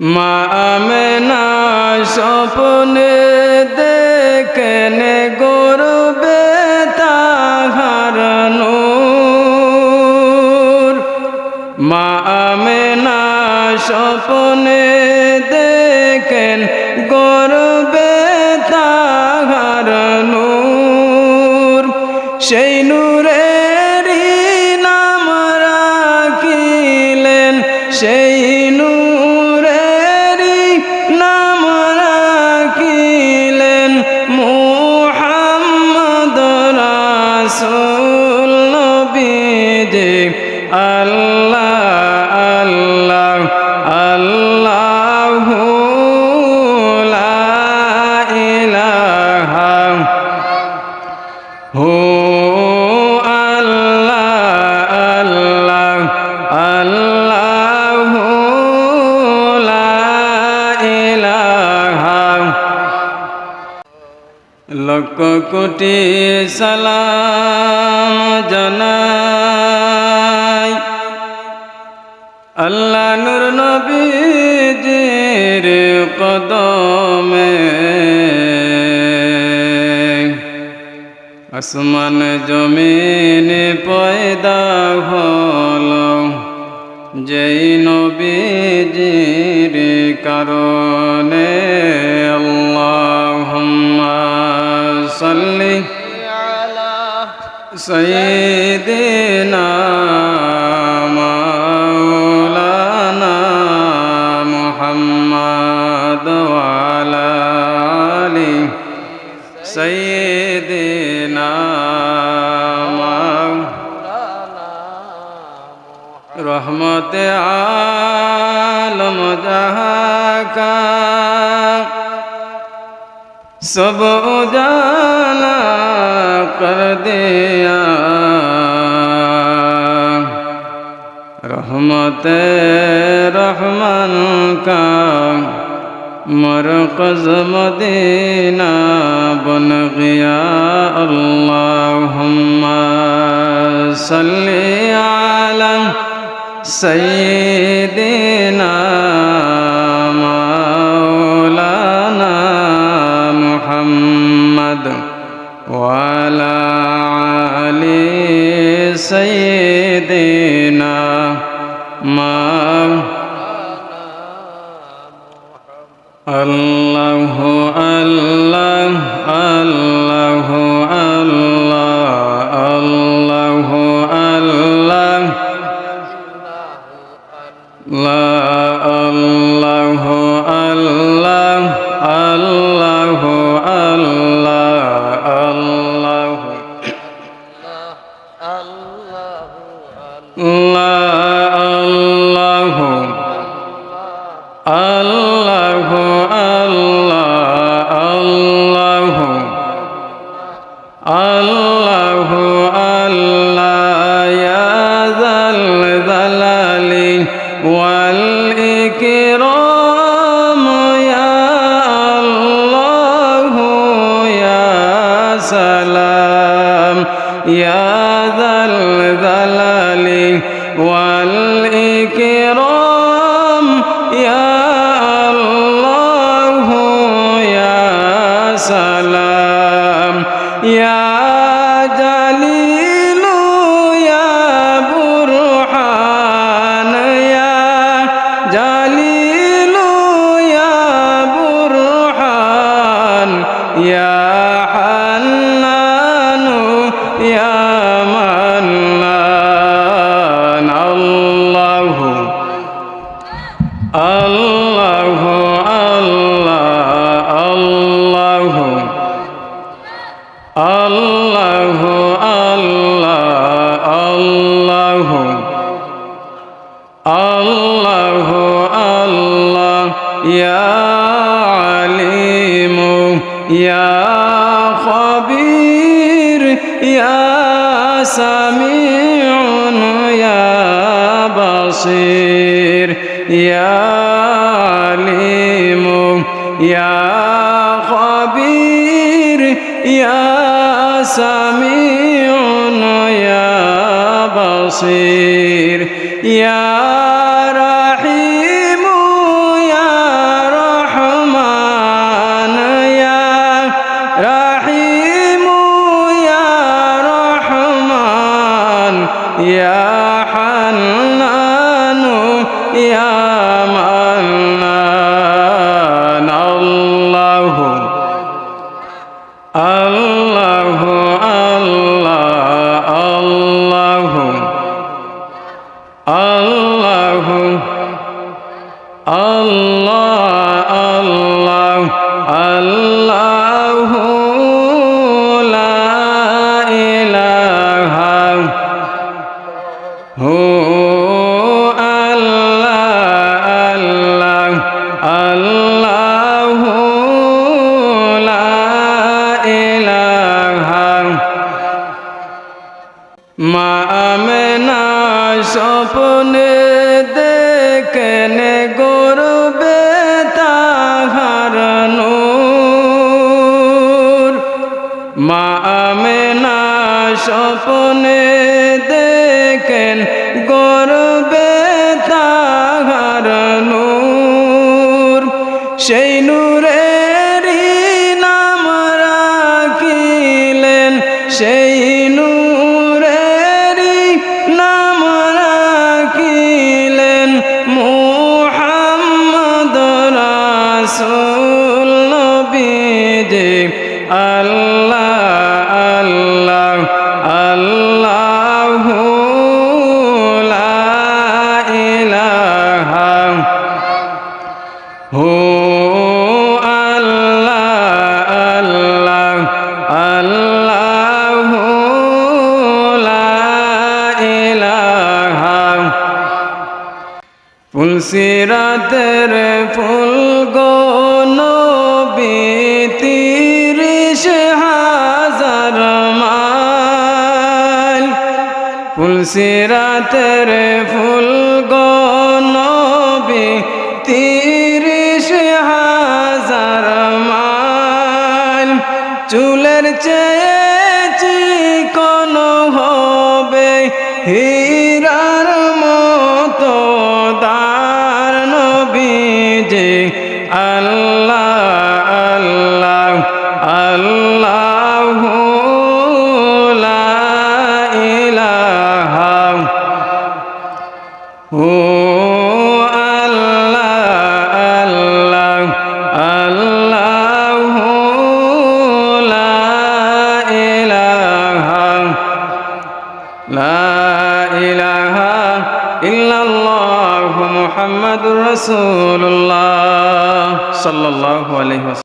মা আমেনা স্বপ্নে দেখেন গরবে তাহার নূর। মা আমেনা স্বপ্নে দেখেন গরবে তাহার নূর। সেই নূরেরই লক্ষ কোটি সালাম জানাই। আল্লাহ নূর নবীজির কদমে। আসমান জমিন পয়দা হল, যেই নবীজির কারণে। سيدنا مولانا محمد وعلى آله سيدنا رحمت عالم جہاں کا সব জানা কর দিয়া। রহমত রহমান কা, মর কজম দিনা বন গিয়া আল্লাহুম্মা সাল্লি আলা আল্লাহ আল্লাহ يا ذا الذلال والإكرام يا الله يا سلام يا ইয়া খবীর ইয়া সামিউন ইয়া বাসির ইয়া আলিম ইয়া খবীর ইয়া সামিউন ইয়া ইয়া মা আমেনা স্বপ্নে দেখেন গরবে তাহার নূর। সেই নূরেরই নাম রাখিলেন, সেই নূরেরই নাম রাখিলেন মুহাম্মদ রাসূল নবীজি। আল্লাহ আল্লাহ আল্লাহু ইলাহা হু আল্লাহ আল্লাহ আল্লাহু ইলাহা ফুলসিরাতের ফুল ফুলসিরাতের ফুল গো তিরিশ হাজার মাইল। চুলের চেয়ে কোন হবে হীরার ইল্লাল্লাহু সাল্লাহ ওয়াসাল্লাম।